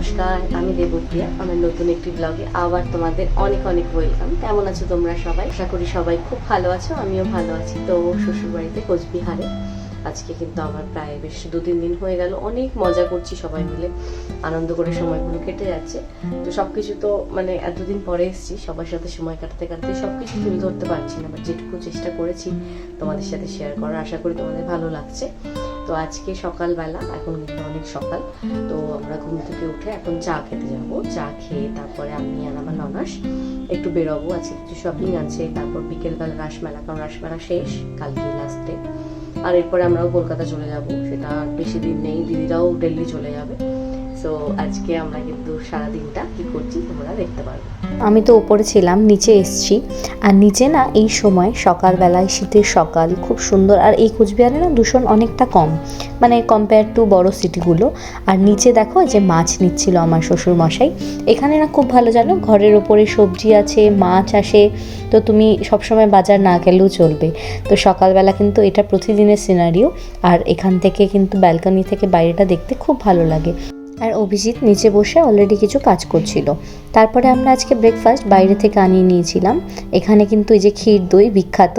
নমস্কার, আমি দেবপ্রিয়া। আমার নতুন একটি ব্লগে আবার তোমাদের অনেক অনেক ওয়েলকাম কেমন আছো তোমরা সবাই? আশা করি সবাই খুব ভালো আছো, আমিও ভালো আছি। তো শ্বশুরবাড়িতে কোচবিহারে। আজকে কিন্তু আমার প্রায় বেশ দু তিন দিন হয়ে গেল। অনেক মজা করছি সবাই মিলে। আনন্দ করে সময়গুলো কেটে যাচ্ছে। তো সব কিছু তো মানে এতদিন পরে এসেছি। সবার সাথে সময় কাটাতে কাটাতে সব কিছু তুলে ধরতে পারছি না বাট যেটুকু চেষ্টা করেছি তোমাদের সাথে শেয়ার করার, আশা করি তোমাদের ভালো লাগছে। তো আজকে সকালবেলা, এখন কিন্তু অনেক সকাল, তো আমরা ঘুম থেকে উঠে এখন চা খেতে যাব। চা খেয়ে তারপরে আমি আর আমার ননাস একটু বেরোবো। আজকে কিছু শপিং আছে, তারপর বিকেলবেলা রাসমেলা, কারণ রাসমেলা শেষ, কালকে লাস্ট আর এরপরে আমরাও কলকাতা চলে যাব, সেটা বেশি দিন নেই। দিদিরাও দিল্লি চলে যাবে। সো আজকে আমরা কিন্তু সারা দিনটা কি করছি তোমরা দেখতে পারবে। আমি তো উপরে ছিলাম, নিচে এসছি। আর নিচে না এই সময় সকালবেলায় শীতের সকাল খুব সুন্দর। আর এই কোচবিহারে না দূষণ অনেকটা কম মানে কম্পেয়ার টু বড় সিটিগুলো আর নিচে দেখো যে মাছ নিচ্ছিল আমার শ্বশুর মশাই এখানে না খুব ভালো, জানো? ঘরের ওপরে সবজি আছে, মাছ আসে। তো তুমি সবসময় বাজার না গেলেও চলবে। তো সকালবেলা কিন্তু এটা প্রতিদিনের সিনারিও আর এখান থেকে কিন্তু ব্যালকনি থেকে বাইরেটা দেখতে খুব ভালো লাগে। আর অভিজিৎ নিচে বসে অলরেডি কিছু কাজ করছিল। তারপরে আমরা আজকে ব্রেকফাস্ট বাইরে থেকে আনিয়ে নিয়েছিলাম। এখানে কিন্তু এই যে ক্ষীর দই বিখ্যাত,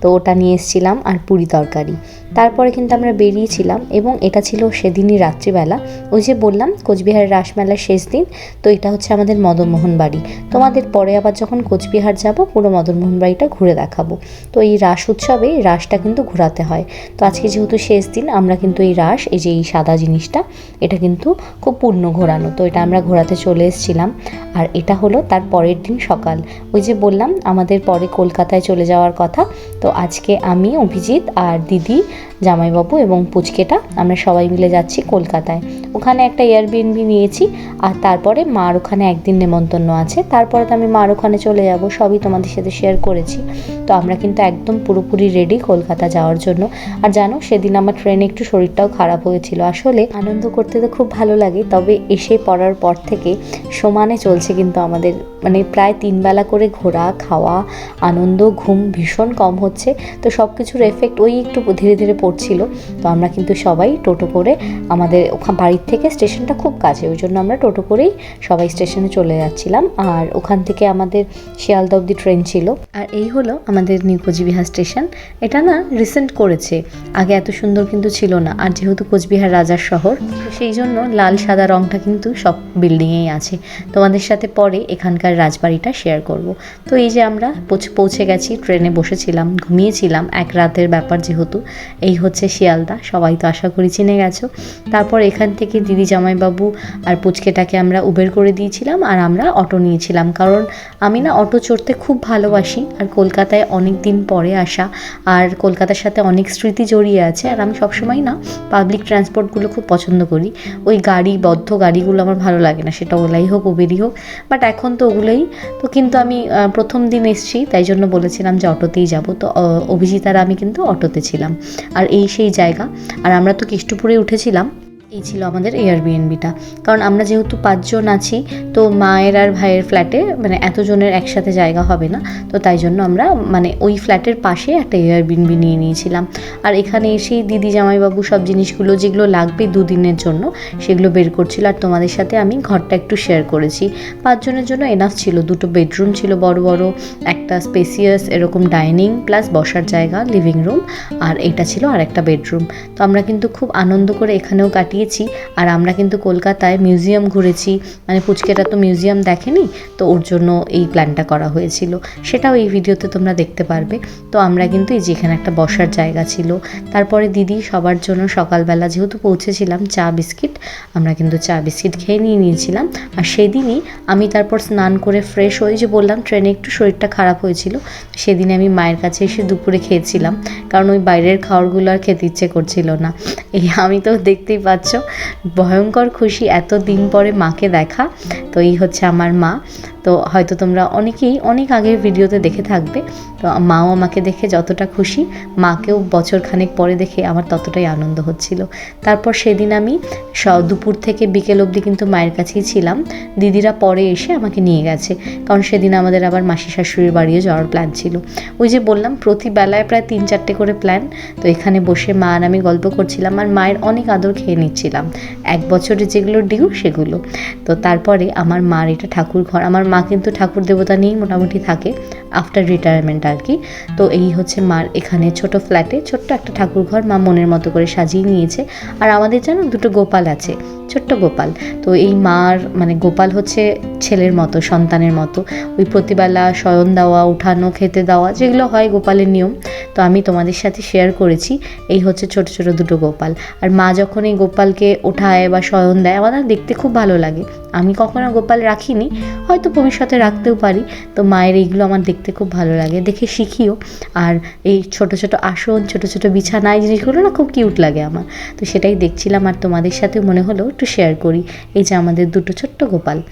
তো ওটা নিয়ে এসেছিলাম আর পুরি তরকারি। তারপরে কিন্তু আমরা বেরিয়েছিলাম এবং এটা ছিল সেদিনই রাত্রিবেলা। ওই যে বললাম, কোচবিহারের রাসমেলার শেষ দিন, তো এটা হচ্ছে আমাদের মদনমোহন বাড়ি। তোমাদের পরে আবার যখন কোচবিহার যাব, পুরো মদনমোহন বাড়িটা ঘুরে দেখাবো। তো এই রাস উৎসবে রাসটা কিন্তু ঘোরাতে হয়। তো আজকে যেহেতু শেষ দিন, আমরা কিন্তু এই রাস, এই যে এই সাদা জিনিসটা, এটা কিন্তু খুব পূর্ণ ঘোরানো। তো এটা আমরা ঘোরাতে চলে এসেছিলাম। আর এটা হলো তার পরের দিন সকাল। ওই যে বললাম, আমাদের পরে কলকাতায় চলে যাওয়ার কথা। তো আজকে আমি, অভিজিৎ আর দিদি জামাইবাবু এবং পুচকেটা আমরা সবাই মিলে যাচ্ছি কলকাতায়। ওখানে একটা এয়ারবিএনবি নিয়েছি, আর তারপরে মার ওখানে একদিন নেমন্তন্ন আছে। তারপরে তো আমি মার ওখানে চলে যাব, সবই তোমাদের সাথে শেয়ার করেছি। তো আমরা কিন্তু একদম পুরোপুরি রেডি কলকাতা যাওয়ার জন্য। আর জানো, সেদিন আমার ট্রেনে একটু শরীরটাও খারাপ হয়েছিল। আসলে আনন্দ করতে তো খুব ভালো লাগে, তবে এসে পড়ার পর থেকে সমানে চলছে কিন্তু আমাদের মানে প্রায় তিন বেলা করে ঘোরা, খাওয়া, আনন্দ, ঘুম ভীষণ কম হচ্ছে। তো সব কিছুর এফেক্ট ওই একটু ধীরে ধীরে পড়ছিল। তো আমরা কিন্তু সবাই টোটো করে আমাদের ওখান বাড়ির থেকে স্টেশনটা খুব কাছে, ওই জন্য আমরা টোটো করেই সবাই স্টেশনে চলে যাচ্ছিলাম। আর ওখান থেকে আমাদের শিয়ালদা অব্দি ট্রেন ছিল। আর এই হলো আমাদের নিউ কোচবিহার স্টেশন। এটা না রিসেন্ট করেছে, আগে এত সুন্দর কিন্তু ছিল না, আর যেহেতু কোচবিহার রাজার শহর সেই জন্য লাল সাদা রংটা কিন্তু সব বিল্ডিংয়েই আছে। তোমাদের সাথে পরে এখানকার রাজবাড়িটা শেয়ার করব। তো এই যে আমরা পৌঁছে গেছি, ট্রেনে বসেছিলাম, ঘুমিয়েছিলাম, এক রাতের ব্যাপার যেহেতু, এই হচ্ছে শিয়ালদা, সবাই তো আশা করি চিনে গেছো। তারপর এখান থেকে দিদি জামাইবাবু আর পুচকেটাকে আমরা উবের করে দিয়েছিলাম আর আমরা অটো নিয়েছিলাম। কারণ আমি না অটো চড়তে খুব ভালোবাসি আর কলকাতায় অনেক দিন পরে আসা আর কলকাতার সাথে অনেক স্মৃতি জড়িয়ে আছে আর আমি সবসময় না পাবলিক ট্রান্সপোর্টগুলো খুব পছন্দ করি। ওই গাড়ি, বদ্ধ গাড়িগুলো আমার ভালো লাগে না, সেটা ওলাই হোক, উবেরই হোক। বাট এখন তো ওগুলোই। তো কিন্তু আমি প্রথম দিন এসেছি, তাই জন্য বলেছিলাম যে অটোতেই যাব। তো আর আমি কিন্তু অটোতে ছিলাম। আর এই সেই জায়গা। আর আমরা তো কেষ্টপুরে উঠেছিলাম। এই ছিল আমাদের এয়ারবিএনবিটা কারণ আমরা যেহেতু পাঁচজন আছি, তো মায়ের আর ভাইয়ের ফ্ল্যাটে মানে এতজনের একসাথে জায়গা হবে না, তো তাই জন্য আমরা মানে ওই ফ্ল্যাটের পাশে একটা এয়ারবিএনবি নিয়ে নিয়েছিলাম। আর এখানে এসেই দিদি, জামাইবাবু সব জিনিসগুলো, যেগুলো লাগবে দুদিনের জন্য, সেগুলো বের করছিল। আর তোমাদের সাথে আমি ঘরটা একটু শেয়ার করেছি। পাঁচজনের জন্য এনাফ ছিল। দুটো বেডরুম ছিল বড় বড়, একটা স্পেসিয়াস এরকম ডাইনিং প্লাস বসার জায়গা লিভিং রুম আর এটা ছিল আর একটা বেডরুম তো আমরা কিন্তু খুব আনন্দ করে এখানেও কাটিয়েছি আর আমরা কিন্তু কলকাতায় মিউজিয়াম ঘুরেছি। মানে পুচকেটা তো মিউজিয়াম দেখেনি, তো ওর জন্য এই প্ল্যানটা করা হয়েছিল। সেটাও এই ভিডিওতে তোমরা দেখতে পারবে। তো আমরা কিন্তু এই যেখানে একটা বসার জায়গা ছিল। তারপরে দিদি সবার জন্য সকালবেলা যেহেতু পৌঁছেছিলাম চা বিস্কিট, আমরা কিন্তু চা বিস্কিট খেয়ে নিয়ে নিয়েছিলাম। আর সেদিনই আমি তারপর স্নান করে ফ্রেশ হয়ে যে বললাম ট্রেনে একটু শরীরটা খারাপ হয়েছিল, সেদিনে আমি মায়ের কাছে এসে দুপুরে খেয়েছিলাম। কারণ ওই বাইরের খাবারগুলো আর খেতে ইচ্ছে করছিল না। এই আমি তো দেখতেই পাচ্ছ ভয়ঙ্কর খুশি এত দিন পরে মাকে দেখা। তো এই হচ্ছে আমার মা। তো হয়তো তোমরা অনেকেই অনেক আগের ভিডিওতে দেখে থাকবে। তো মাও আমাকে দেখে যতটা খুশি, মাকেও বছর খানেক পরে দেখে আমার ততটাই আনন্দ হচ্ছিল। তারপর সেদিন আমি দুপুর থেকে বিকেল অবধি কিন্তু মায়ের কাছেই ছিলাম। দিদিরা পরে এসে আমাকে নিয়ে গেছে, কারণ সেদিন আমাদের আবার মাসি শাশুড়ির বাড়িও যাওয়ার প্ল্যান ছিল। ওই যে বললাম, প্রতি বেলায় প্রায় তিন চারটে করে প্ল্যান তো এখানে বসে মা আর আমি গল্প করছিলাম আর মায়ের অনেক আদর খেয়ে নিচ্ছিলাম। এক বছরে যেগুলো ডিউ, সেগুলো। তো তারপরে আমার মার এটা ঠাকুর ঘর আমার মা কিন্তু ঠাকুর দেবতা নিয়েই মোটামুটি থাকে আফটার রিটায়ারমেন্ট আর কি তো এই হচ্ছে মার এখানে ছোট ফ্ল্যাটে ছোট্ট একটা ঠাকুর ঘর মা মনের মতো করে সাজিয়ে নিয়েছে। আর আমাদের যেন দুটো গোপাল আছে। ছোট্ট গোপাল। তো এই মার মানে গোপাল হচ্ছে ছেলের মতো, সন্তানের মতো। ওই প্রতিবেলা শয়ন দেওয়া, উঠানো, খেতে দেওয়া, যেগুলো হয় গোপালের নিয়ম। তো আমি তোমাদের সাথে শেয়ার করেছি, এই হচ্ছে ছোট ছোট দুটো গোপাল। আর মা যখন এই গোপালকে ওঠায় বা শয়ন দেয়, আমার দেখতে খুব ভালো লাগে। আমি কখনো গোপাল রাখিনি, হয়তো ভবিষ্যতে রাখতেও পারি। তো মায়ের এইগুলো আমার দেখতে খুব ভালো লাগে, দেখে শিখিও। আর এই ছোট ছোট আসন, ছোট ছোট বিছানা, এই জিনিসগুলো না খুব কিউট লাগে আমার। তো সেটাই দেখছিলাম আর তোমাদের সাথে মনে হলো, একটু শেয়ার করি। এই যে আমাদের দুটো ছোট্ট গোপাল।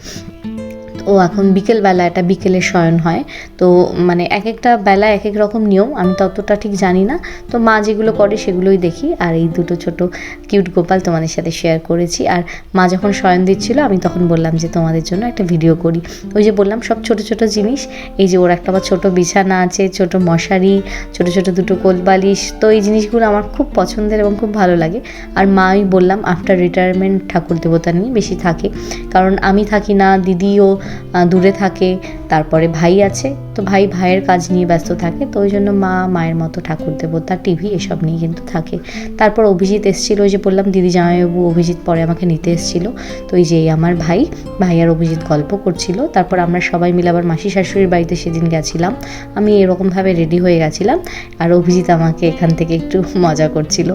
ও এখন বিকেলবেলা এটা বিকেলে শয়ন হয়। তো মানে এক একটা বেলা এক এক রকম নিয়ম, আমি ততটা ঠিক জানি না। তো মা যেগুলো করে সেগুলোই দেখি। আর এই দুটো ছোট কিউট গোপাল তোমাদের সাথে শেয়ার করেছি। আর মা যখন শয়ন দিচ্ছিল, আমি তখন বললাম যে তোমাদের জন্য একটা ভিডিও করি। ওই যে বললাম, সব ছোট ছোট জিনিস। এই যে ওর একটা আবার ছোট বিছানা আছে, ছোট মশারি, ছোট ছোট দুটো কোলবালিশ তো এই জিনিসগুলো আমার খুব পছন্দের এবং খুব ভালো লাগে। আর মা, আমি বললাম আফটার রিটায়ারমেন্ট ঠাকুর দেবতা নিয়ে বেশি থাকে। কারণ আমি থাকি না, দিদিও দূরে থাকে। তারপরে ভাই আছে, তো ভাই ভাইয়ের কাজ নিয়ে ব্যস্ত থাকে, তো ওই জন্য মা, মায়ের মতো ঠাকুর দেবতা টিভি এসব নিয়ে কিন্তু থাকে। তারপর অভিজিৎ এসেছিল, ওই যে বললাম দিদি জামাইবাবু অভিজিৎ পরে আমাকে নিতে এসেছিল, তো এই যে আমার ভাই ভাই আর অভিজিৎ গল্প করছিল, তারপর আমরা সবাই মিলে আবার মাসি শাশুড়ির বাড়িতে সেদিন গেছিলাম, আমি এরকমভাবে রেডি হয়ে গেছিলাম, আর অভিজিৎ আমাকে এখান থেকে একটু মজা করছিল।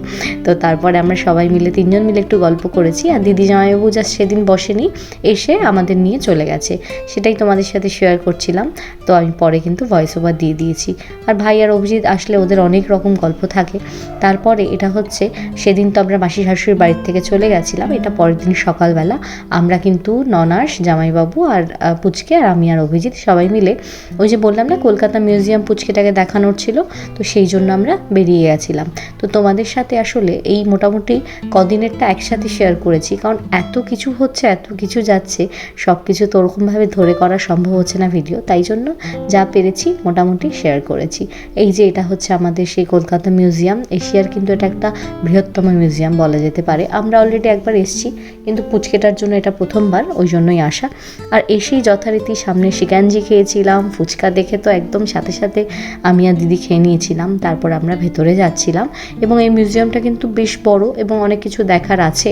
তো তারপরে আমরা সবাই মিলে, তিনজন মিলে একটু গল্প করেছি, আর দিদি জামাইবাবু জাস্ট সেদিন বসেনি, এসে আমাদের নিয়ে চলে গেছে। সেটাই তোমাদের সাথে শেয়ার করছিলাম, তো আমি পরে কিন্তু ভয়েস ওভার দিয়ে দিয়েছি। আর ভাই আর অভিজিৎ আসলে ওদের অনেক রকম গল্প থাকে। তারপরে এটা হচ্ছে, সেদিন তো আমরা মাসি শাশুড়ির বাড়ির থেকে চলে গেছিলাম, এটা পরের দিন সকালবেলা। আমরা কিন্তু ননাস, জামাইবাবু আর পুচকে আর আমি আর অভিজিৎ সবাই মিলে ওই যে বললাম না, কলকাতা মিউজিয়াম পুচকেটাকে দেখানোর ছিল, তো সেই জন্য আমরা বেরিয়ে গেছিলাম। তো তোমাদের সাথে আসলে এই মোটামুটি কদিনেরটা একসাথে শেয়ার করেছি, কারণ এত কিছু হচ্ছে, এত কিছু যাচ্ছে সব কিছু তো ওরকমভাবে ধরে করা সম্ভব হচ্ছে না ভিডিও তাই জন্য যা পেরেছি মোটামুটি শেয়ার করেছি। এই যে এটা হচ্ছে আমাদের সেই কলকাতা মিউজিয়াম এশিয়ার কিন্তু এটা একটা বৃহত্তম মিউজিয়াম বলা যেতে পারে। আমরা অলরেডি একবার এসেছি, কিন্তু পুচকেটার জন্য এটা প্রথমবার, ওই জন্যই আসা। আর এসেই যথারীতি সামনে শিকাঞ্জি খেয়েছিলাম, ফুচকা দেখে তো একদম সাথে সাথে আমি আর দিদি খেয়ে নিয়েছিলাম, তারপর আমরা ভেতরে যাচ্ছিলাম। এবং এই মিউজিয়ামটা কিন্তু বেশ বড় এবং অনেক কিছু দেখার আছে।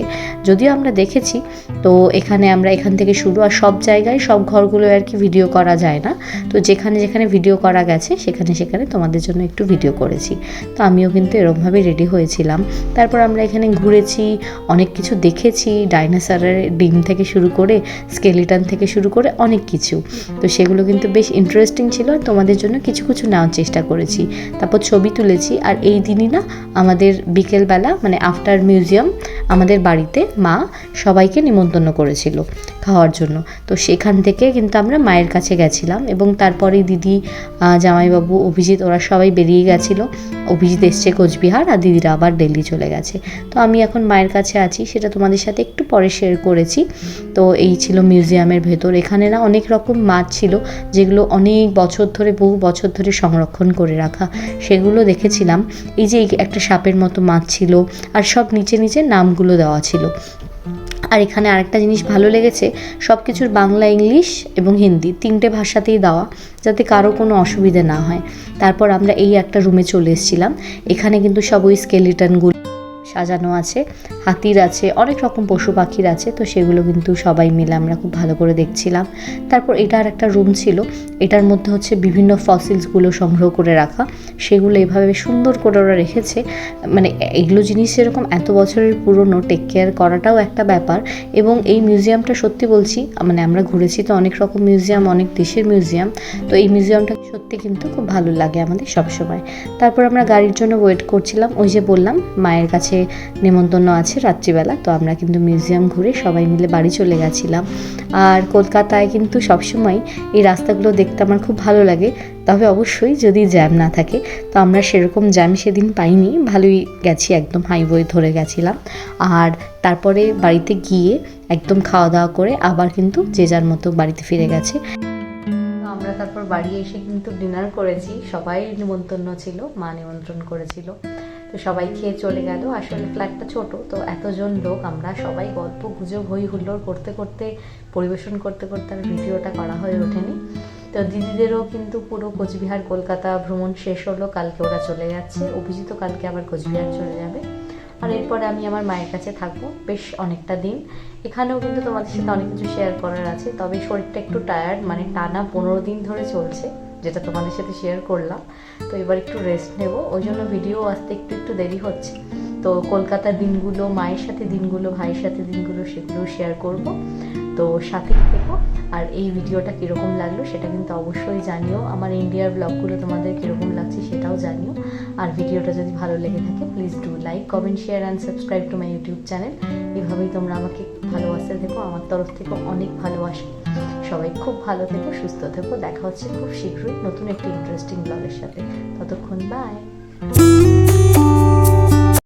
যদিও আমরা দেখেছি, তো এখানে আমরা এখান থেকে শুরু, আর সব জায়গায় সব ঘরগুলো আর কি ভিডিও করা যায় না। তো যেখানে যেখানে ভিডিও করা গেছে, সেখানে সেখানে তোমাদের জন্য একটু ভিডিও করেছি। তো আমিও কিন্তু এরকমভাবে রেডি হয়েছিলাম। তারপর আমরা এখানে ঘুরেছি, অনেক কিছু দেখেছি ডাইনোসরের ডিম থেকে শুরু করে স্কেলিটন থেকে শুরু করে অনেক কিছু। তো সেগুলো কিন্তু বেশ ইন্টারেস্টিং ছিল আর তোমাদের জন্য কিছু কিছু নেওয়ার চেষ্টা করেছি। তারপর ছবি তুলেছি আর এই দিনই না আমাদের বিকেলবেলা মানে আফটার মিউজিয়াম আমাদের বাড়িতে মা সবাইকে নিমন্ত্রণ করেছিল। খাওয়ার জন্য। তো সেখান থেকে কিন্তু আমরা মায়ের কাছে গেছিলাম এবং তারপরে দিদি জামাইবাবু, অভিজিৎ ওরা সবাই বেরিয়ে গেছিল। অভিজিৎ এসছে কোচবিহার আর দিদিরা আবার দিল্লি চলে গেছে। তো আমি এখন মায়ের কাছে আছি, সেটা তোমাদের সাথে একটু পরে শেয়ার করেছি। তো এই ছিল মিউজিয়ামের ভেতর। এখানে না অনেক রকম মাছ ছিল, যেগুলো অনেক বছর ধরে, বহু বছর ধরে সংরক্ষণ করে রাখা। সেগুলো দেখেছিলাম। এই যে একটা সাপের মতো মাছ ছিল আর সব নিচে নিচে নামগুলো দেওয়া ছিল। আর এখানে আরেকটা জিনিস ভালো লেগেছে সব কিছুর বাংলা, ইংলিশ এবং হিন্দি তিনটে ভাষাতেই দেওয়া, যাতে কারও কোনো অসুবিধে না হয়। তারপর আমরা এই একটা রুমে চলে এসেছিলাম। এখানে কিন্তু সব ওই স্কেলিটনগুলো সাজানো আছে, হাতির আছে, অনেক রকম পশু পাখির আছে, তো সেগুলো কিন্তু সবাই মিলে আমরা খুব ভালো করে দেখছিলাম। তারপর এটা আর একটা রুম ছিল, এটার মধ্যে হচ্ছে বিভিন্ন ফসিলসগুলো সংগ্রহ করে রাখা। সেগুলো এভাবে সুন্দর করে ওরা রেখেছে। মানে এগুলো জিনিস এরকম এত বছরের পুরনো টেক কেয়ার করাটাও একটা ব্যাপার। এবং এই মিউজিয়ামটা সত্যি বলছি মানে আমরা ঘুরেছি তো অনেক রকম মিউজিয়াম অনেক দেশের মিউজিয়াম তো এই মিউজিয়ামটা সত্যি কিন্তু খুব ভালো লাগে আমাদের সবসময়। তারপর আমরা গাড়ির জন্য ওয়েট করছিলাম, ওই যে বললাম, মায়ের কাছে নেমন্তন্ন আছে রাত্রিবেলা, তো আমরা কিন্তু মিউজিয়াম ঘুরে সবাই মিলে বাড়ি চলে গেছিলাম। আর কলকাতায় কিন্তু সবসময় এই রাস্তাগুলো দেখতে আমার খুব ভালো লাগে, তবে অবশ্যই যদি জ্যাম না থাকে, তো আমরা সেরকম জ্যাম সেদিন পাইনি, ভালোই গেছি একদম হাইওয়ে ধরে গেছিলাম। আর তারপরে বাড়িতে গিয়ে একদম খাওয়া দাওয়া করে আবার কিন্তু যে যার মতো বাড়িতে ফিরে গেছে। আমরা তারপর বাড়ি এসে কিন্তু ডিনার করেছি, সবাই নিমন্ত্রণ ছিল, মা নিমন্ত্রণ করেছিল। তো সবাই খেয়ে চলে গেল। আসলে ফ্ল্যাটটা ছোট, তো এতজন লোক আমরা সবাই গল্প গুজব হই হুল্লোড় করতে করতে, পরিবেশন করতে করতে আর ভিডিওটা করা হয়ে ওঠেনি। তো দিদিদেরও কিন্তু পুরো কোচবিহার, কলকাতা ভ্রমণ শেষ হলো, কালকে ওরা চলে যাচ্ছে। অভিজিৎ কালকে আবার কোচবিহার চলে যাবে। আর এরপরে আমি আমার মায়ের কাছে থাকব বেশ অনেকটা দিন। এখানেও কিন্তু তোমাদের সাথে অনেক কিছু শেয়ার করার আছে, তবে শরীরটা একটু টায়ার্ড মানে টানা পনেরো দিন ধরে চলছে। যেটা তোমাদের সাথে শেয়ার করলাম। তো এবার একটু রেস্ট নেব। ওই জন্য ভিডিও আসতে একটু একটু দেরি হচ্ছে। তো কলকাতার দিনগুলো, মায়ের সাথে দিনগুলো, ভাইয়ের সাথে দিনগুলো সেগুলো শেয়ার করব। তো সাথে থেকো। আর এই ভিডিওটা কীরকম লাগল সেটা কিন্তু অবশ্যই জানিও। আমার ইন্ডিয়ার ব্লগগুলো তোমাদের কীরকম লাগছে সেটাও জানিও। আর ভিডিওটা যদি ভালো লেগে থাকে please do like comment share and subscribe to my YouTube channel এভাবেই তোমরা আমাকে ভালোবাসতে দেখো আমার তরফ থেকে অনেক ভালোবাসো। সবাই খুব ভালো থেকো, সুস্থ থেকো। দেখা হচ্ছে খুব শীঘ্রই নতুন একটি ইন্টারেস্টিং ব্লগের সাথে। ততক্ষণ বাই